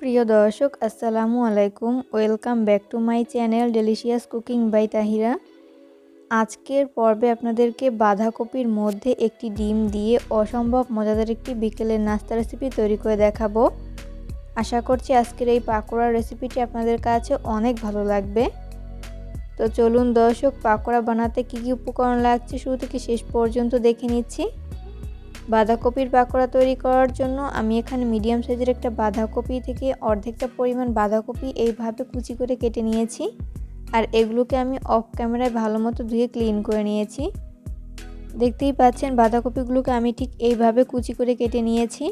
প্রিয় দর্শক, আসসালামু আলাইকুম। Welcome back to my channel delicious cooking by Tahira আজকের পর্বে আপনাদেরকে বাঁধাকপির মধ্যে একটি ডিম দিয়ে অসম্ভব মজাদার একটি বিকেলের নাস্তা রেসিপি তৈরি করে দেখাবো। আশা করছি আজকের এই পাকোড়ার রেসিপিটি আপনাদের কাছে অনেক ভালো লাগবে। তো চলুন দর্শক, পাকোড়া বানাতে কী কী উপকরণ লাগছে শুরু থেকে শেষ পর্যন্ত দেখে নিচ্ছি। বাঁধাকপির পাকোড়া তৈরি করার জন্য আমি এখানে মিডিয়াম সাইজের একটা বাঁধাকপি থেকে অর্ধেকটা পরিমাণ বাঁধাকপি এইভাবে কুচি করে কেটে নিয়েছি। আর এগুলোকে আমি অফ ক্যামেরায় ভালো মতো ধুয়ে ক্লিন করে নিয়েছি। দেখতেই পাচ্ছেন বাঁধাকপিগুলোকে আমি ঠিক এইভাবে কুচি করে কেটে নিয়েছি।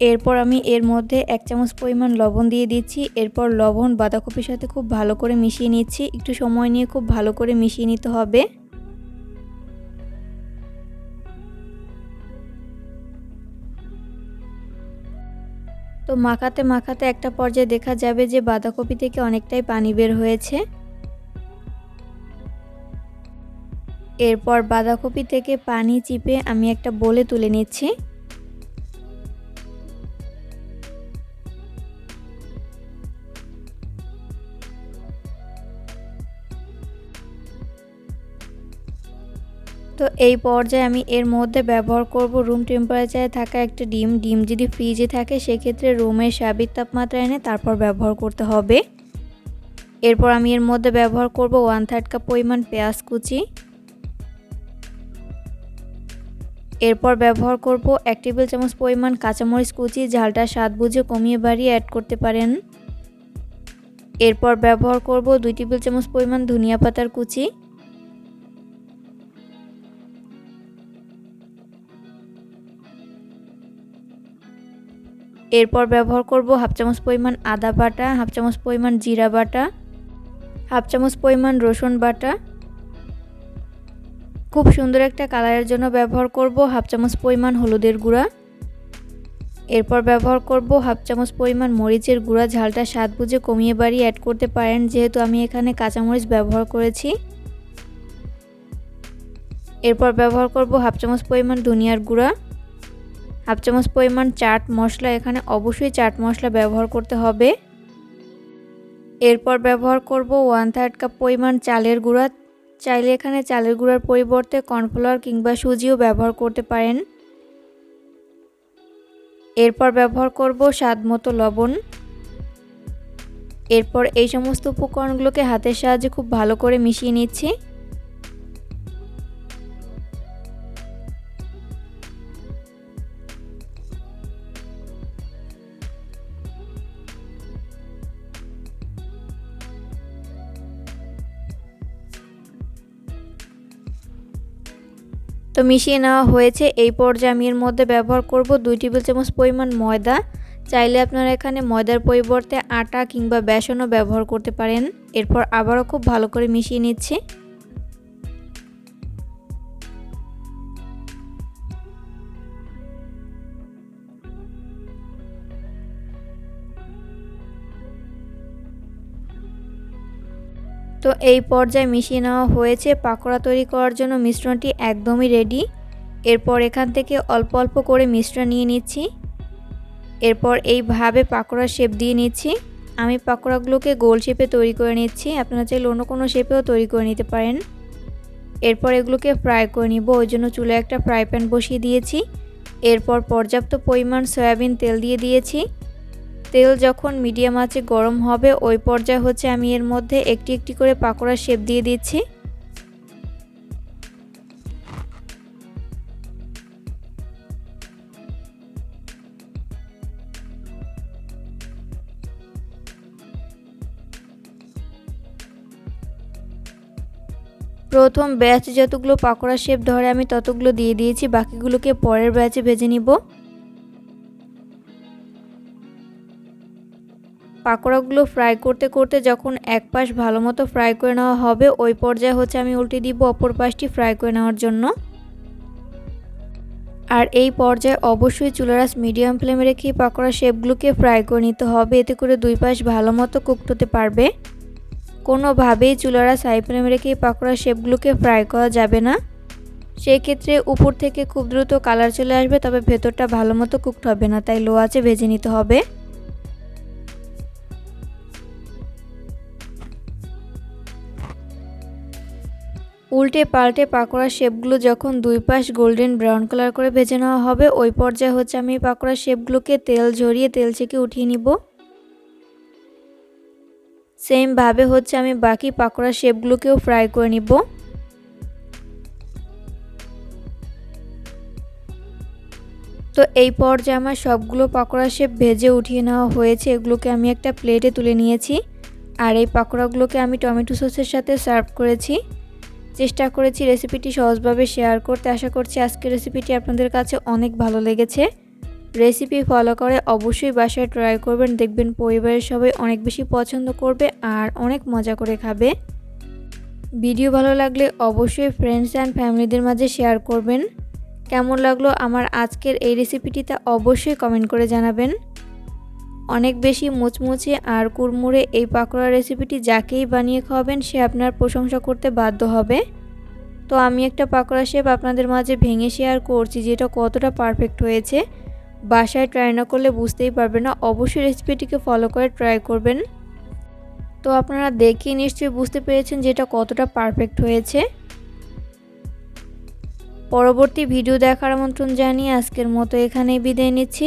এরপর আমি এর মধ্যে এক চামচ পরিমাণ লবণ দিয়ে দিচ্ছি। এরপর লবণ বাঁধাকপির সাথে খুব ভালো করে মিশিয়ে নিচ্ছি। একটু সময় নিয়ে খুব ভালো করে মিশিয়ে নিতে হবে। তো মাখাতে মাখাতে একটা পর্যায়ে দেখা যাবে যে বাঁধাকপি থেকে অনেকটাই পানি বের হয়েছে। এরপর বাঁধাকপি থেকে পানি চিপে আমি একটা বলে তুলে নিচ্ছি। তো এই পর্যায়ে আমি এর মধ্যে ব্যবহার করব রুম টেম্পারেচারে থাকা একটা ডিম। ডিম যদি ফ্রিজে থাকে, সেক্ষেত্রে রুমের স্বাভাবিক তাপমাত্রা এনে তারপর ব্যবহার করতে হবে। এরপর আমি এর মধ্যে ব্যবহার করব ওয়ান থার্ড কাপ পরিমাণ পেঁয়াজ কুচি। এরপর ব্যবহার করব এক টেবিল চামচ পরিমাণ কাঁচামরিচ কুচি। ঝালটা স্বাদ বুঝে কমিয়ে বাড়িয়ে অ্যাড করতে পারেন। এরপর ব্যবহার করব দুই টেবিল চামচ পরিমাণ ধনিয়া পাতার কুচি। এরপর ব্যবহার করব হাফ চামচ পরিমাণ আদা বাটা, হাফ চামচ পরিমাণ জিরা বাটা, হাফ চামচ পরিমাণ রসুন বাটা। খুব সুন্দর একটা কালারের জন্য ব্যবহার করব হাফ চামচ পরিমাণ হলুদের গুঁড়া। এরপর ব্যবহার করব হাফ চামচ পরিমাণ মরিচের গুঁড়া। ঝালটা স্বাদ বুঝে কমিয়ে বাড়িয়ে অ্যাড করতে পারেন, যেহেতু আমি এখানে কাঁচামরিচ ব্যবহার করেছি। এরপর ব্যবহার করব হাফ চামচ পরিমাণ ধনিয়ার গুঁড়া। হাফ চামচ পরিমাণ চাট মশলা এখানে অবশ্যই চাট মশলা ব্যবহার করতে হবে। এরপর ব্যবহার করব ওয়ান থার্ড কাপ পরিমাণ চালের গুঁড়া। চাইলে এখানে চালের গুঁড়ার পরিবর্তে কর্নফ্লাওয়ার কিংবা সুজিও ব্যবহার করতে পারেন। এরপর ব্যবহার করব স্বাদ মতো লবণ। এরপর এই সমস্ত উপকরণগুলোকে হাতের সাহায্যে খুব ভালো করে মিশিয়ে নিচ্ছি। তো মিশিয়ে নেওয়া হয়েছে। এই পর্যায়ে আমি এর মধ্যে ব্যবহার করব দুই টেবিল চামচ পরিমাণ ময়দা। চাইলে আপনারা এখানে ময়দার পরিবর্তে আটা কিংবা বেসনও ব্যবহার করতে পারেন। এরপর আবারও খুব ভালো করে মিশিয়ে নিচ্ছি। তো এই পর্যায়ে মিশিয়ে নেওয়া হয়েছে। পাকোড়া তৈরি করার জন্য মিশ্রণটি একদমই রেডি এরপর এখান থেকে অল্প অল্প করে মিশ্রণ নিয়ে নিচ্ছি। এরপর এইভাবে পাকোড়া শেপ দিয়ে নিচ্ছি। আমি পাকোড়াগুলোকে গোল শেপে তৈরি করে নিচ্ছি। আপনারা চাইলে অন্য কোনো শেপেও তৈরি করে নিতে পারেন। এরপর এগুলোকে ফ্রাই করে নিব। ওই জন্য চুলে একটা ফ্রাই প্যান বসিয়ে দিয়েছি। এরপর পর্যাপ্ত পরিমাণ সয়াবিন তেল দিয়ে দিয়েছি। তেল যখন মিডিয়াম আছে গরম হবে, ওই পর্যায়ে হচ্ছে আমি এর মধ্যে একটি একটি করে পাকোড়া শেপ দিয়ে দিচ্ছি। প্রথম ব্যাচ যতগুলো পাকোড়া শেপ ধরে আমি ততগুলো দিয়ে দিয়েছি, বাকিগুলোকে পরের ব্যাচে ভেজে নিব। পাকোড়াগুলো ফ্রাই করতে করতে যখন এক পাশ ভালো মতো ফ্রাই করে নেওয়া হবে, ওই পর্যায়ে হচ্ছে আমি উল্টে দিব অপর পাশটি ফ্রাই করে নেওয়ার জন্য। আর এই পর্যায়ে অবশ্যই চুলারাস মিডিয়াম ফ্লেমে রেখে পাকোড়া শেপগুলোকে ফ্রাই করে নিতে হবে, এতে করে দুই পাশ ভালো মতো কুকড হতে পারবে। কোনোভাবেই চুলারাস হাই ফ্লেমে রেখে পাকোড়া শেপগুলোকে ফ্রাই করা যাবে না। সেই ক্ষেত্রে উপর থেকে খুব দ্রুত কালার চলে আসবে, তবে ভেতরটা ভালো মতো কুকড হবে না, তাই লো আছে ভেজে নিতে হবে। উল্টে পাল্টে পাকোড়ার শেপগুলো যখন দুই পাশ গোল্ডেন ব্রাউন কালার করে ভেজে নেওয়া হবে, ওই পর্যায়ে হচ্ছে আমি পাকোড়ার শেপগুলোকে তেল ঝরিয়ে তেল ছেঁকে উঠিয়ে নিব। সেমভাবে হচ্ছে আমি বাকি পাকোড়ার শেপগুলোকেও ফ্রাই করে নিব। তো এই পর্যায়ে আমার সবগুলো পাকোড়া শেপ ভেজে উঠিয়ে নেওয়া হয়েছে, এগুলোকে আমি একটা প্লেটে তুলে নিয়েছি। আর এই পাকোড়াগুলোকে আমি টমেটো সসের সাথে সার্ভ করেছি। চেষ্টা করেছি রেসিপিটি সহজভাবে শেয়ার করতে। আশা করছি আজকের রেসিপিটি আপনাদের কাছে অনেক ভালো লেগেছে। রেসিপি ফলো করে অবশ্যই বাসায় ট্রাই করবেন। দেখবেন পরিবারের সবাই অনেক বেশি পছন্দ করবে আর অনেক মজা করে খাবে। ভিডিও ভালো লাগলে অবশ্যই ফ্রেন্ডস অ্যান্ড ফ্যামিলিদের মাঝে শেয়ার করবেন। কেমন লাগল আমার আজকের এই রেসিপিটি তা অবশ্যই কমেন্ট করে জানাবেন। অনেক বেশি মুচমুচে আর কুড়মুড়ে এই পাকোড়া রেসিপিটি যাকেই বানিয়ে খাওয়াবেন সে আপনার প্রশংসা করতে বাধ্য হবে। তো আমি একটা পাকোড়া শেপ আপনাদের মাঝে ভেঙে শেয়ার করছি যেটা কতটা পারফেক্ট হয়েছে। বাসায় ট্রাই না করলে বুঝতেই পারবেন না, অবশ্যই রেসিপিটিকে ফলো করে ট্রাই করবেন। তো আপনারা দেখে নিশ্চয়ই বুঝতে পেরেছেন যেটা কতটা পারফেক্ট হয়েছে। পরবর্তী ভিডিও দেখার আমন্ত্রণ জানিয়ে আজকের মতো এখানেই বিদায় নিচ্ছি।